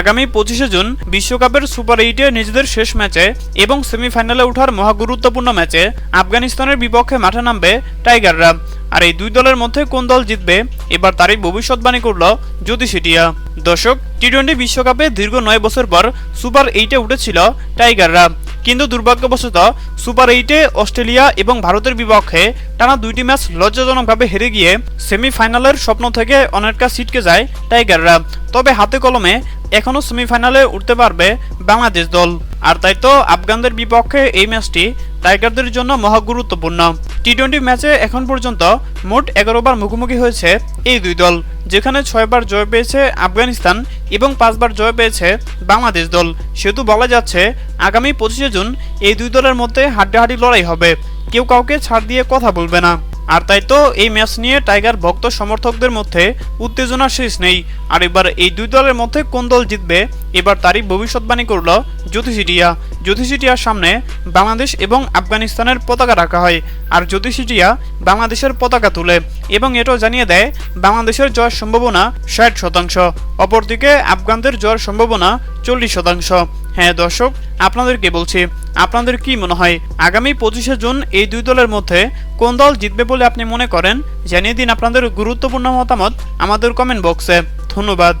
আগামী পঁচিশে জুন বিশ্বকাপের সুপার এইটে নিজেদের শেষ ম্যাচে এবং সেমিফাইনালে ওঠার মহাগুরুত্বপূর্ণ ম্যাচে আফগানিস্তানের বিপক্ষে মাঠে নামবে টাইগাররা। আর এই দুই দলের মধ্যে কোন দল জিতবে, এবার তারই ভবিষ্যৎবাণী করল জ্যোতিষিটিয়া। দর্শক টি টোয়েন্টি বিশ্বকাপে দীর্ঘ নয় বছর পর সুপার এইটে উঠেছিল টাইগাররা। কিন্তু দুর্ভাগ্যবশত, সুপার এইটে অস্ট্রেলিয়া এবং ভারতের বিপক্ষে টানা দুইটি ম্যাচ লজ্জাজনকভাবে হেরে গিয়ে সেমিফাইনালের স্বপ্ন থেকে অনেকটা ছিটকে যায় টাইগাররা। তবে হাতে কলমে এখনও সেমিফাইনালে উঠতে পারবে বাংলাদেশ দল। আর তাই তো আফগানদের বিপক্ষে এই ম্যাচটি টাইগারদের জন্য মহা গুরুত্বপূর্ণ। টি টোয়েন্টি ম্যাচে এখন পর্যন্ত মোট এগারোবার মুখোমুখি হয়েছে এই দুই দল, যেখানে ছয়বার জয় পেয়েছে আফগানিস্তান এবং পাঁচবার জয় পেয়েছে বাংলাদেশ দল। সেহেতু বলা যাচ্ছে, আগামী পঁচিশে জুন এই দুই দলের মধ্যে হাড্ডাহাড্ডি লড়াই হবে। কেউ কাউকে ছাড় দিয়ে কথা বলবে না। আর তাই তো এই ম্যাচ নিয়ে টাইগার ভক্ত সমর্থকদের মধ্যে উত্তেজনার শেষ নেই। আর এবার এই দুই দলের মধ্যে কোন দল জিতবে, এবার তারই ভবিষ্যৎবাণী করল জ্যোতিষিটিয়া জ্যোতিষিটিয়ার সামনে বাংলাদেশ এবং আফগানিস্তানের পতাকা রাখা হয়। আর জ্যোতিষিটিয়া বাংলাদেশের পতাকা তুলে এবং এটাও জানিয়ে দেয়, বাংলাদেশের জয়ের সম্ভাবনা ষাট শতাংশ, অপরদিকে আফগানদের জয়ের সম্ভাবনা চল্লিশ শতাংশ। হ্যাঁ দর্শক, আপনাদেরকে বলছি, আপনাদের কি মনে হয় আগামী পঁচিশে জুন এই দুই দলের মধ্যে কোন দল জিতবে বলে আপনি মনে করেন? জানিয়ে দিন আপনাদের গুরুত্বপূর্ণ মতামত আমাদের কমেন্ট বক্সে ধন্যবাদ।